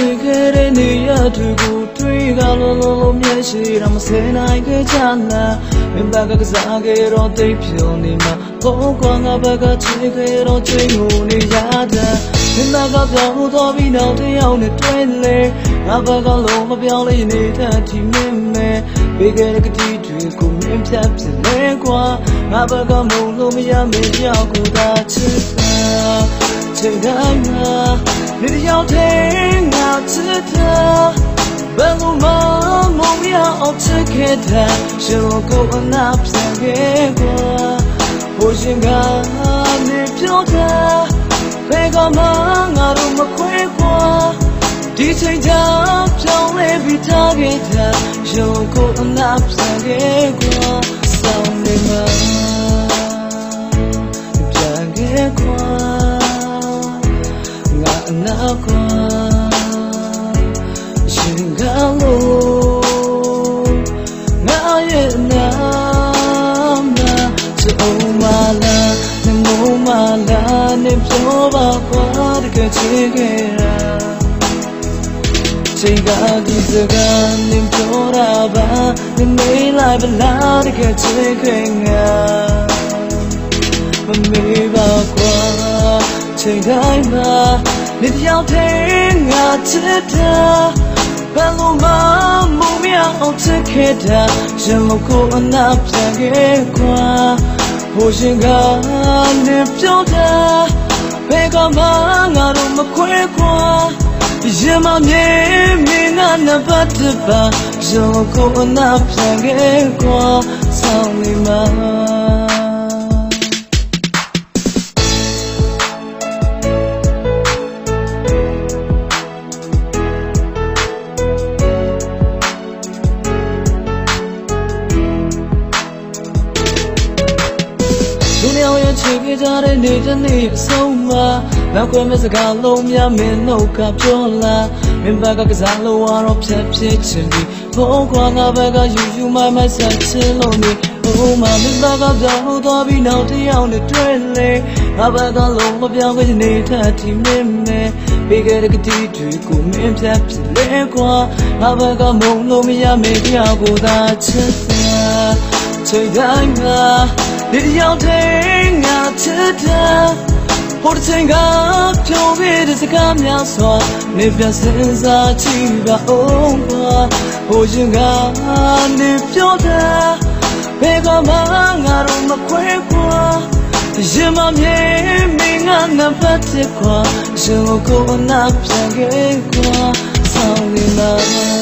ရှိခဲ့တဲ့နေရာတွေကိုတွေ့ကလုံးလုံးလုံးမျက်ရှိတော့မစဲနိုင်ခဲ့ကြလားမင်းဘာကကစားခဲ့တော့တိတ်ဖြုံနေမှာဘောကွာငါဘာကချစ်ခဲ့တော့ချိန်ငုံနေရတာမင်းဘာကပြောင်းလို့တော့ပြီးနောက်တယောက်နဲ့တွေ့လေငါဘာကလုံးမပြောင်းလေးနေတတ်ထိမင်းမဲ့ပေးခဲ့တဲ့ကတိတွေကိုမင်းဖြတ်ပြလဲကွာငါဘာကမုံလို့မရမင်းရောက်ကိုသာချစ်တာချိန်တိုင်းမှာနေတယောက်တည်း 着他，半路马梦要着给他，是我过那片给我，我应该没表达，别个忙我都没亏过，第三家将来比他给他，是我过那片给我，想你吗？ပြန်给我，我那个。 င်ကလို့ငါရဲ့နာမစုံမလာနေမိုးမလာနေပြောပါကွာတကယ်ချစ်ခဲ့တာချိန်ကဒီစကားနေပြောတာပါနေမေးလိုက်ပါလားတကယ်ချစ်ခဲ့ငါမမေးပါကွာချိန်တိုင်းမှာ你的腰腿我知道， ဘယ်လိုမှမုံမြအောင်ချက်ခဲ့တာရင်လုံးကိုအနာပြန်ခဲ့ကွာဟိုရှင်ကနေပြောတာဘယ်ကမှငါတို့မခွဲကွာရင်မမြင်မင်းကနပတ်တပါရင်လုံးကိုအနာပြန်ခဲ့ကွာဆောင်းနေမှာ လူနှစ်ယောက်ရဲ့ချစ်ခဲ့ကြတဲ့နေတနေ့အဆုံးမှာနောက်ခွဲမဲ့စကားလုံးများမင်းနှုတ်ကပြောလာမင်းဘက်ကကစားလို့ရတော့ဖြတ်ဖြစ်ချင်ပြီဘုံကွာငါဘက်ကယူယူမိုင်းမိုင်းဆက်ချင်လို့နေဘုံမှာမင်းဘက်ကပြောင်းလို့သွားပြီးနောက်တစ်ယောက်နဲ့တွေ့လေငါဘက်ကလုံးမပြောင်းခဲ့နေထတီမင်းနဲ့ပေးခဲ့တဲ့ကတိတွေကိုမင်းဖြတ်ဖြစ်လေကွာငါဘက်ကမုံလို့မရမေးပြောက်ကိုသာချစ်တာချိန်တိုင်းမှာ နေတယောက်တည်းငါချစ်တာဟိုတစ်ချိန်ကဖြိုးပြီးတဲ့စကားများစွာနေပြစင်စားချီပါအောင်ပါဟိုရင်ကနေပြောတာဘယ်ကမှငါတို့မခွဲခွာရင်မမြင်မင်းငါနံပါတ်ချစ်ခွာရှင်ကိုကိုနာပြန်ခဲ့ခွာဆောင်နေလား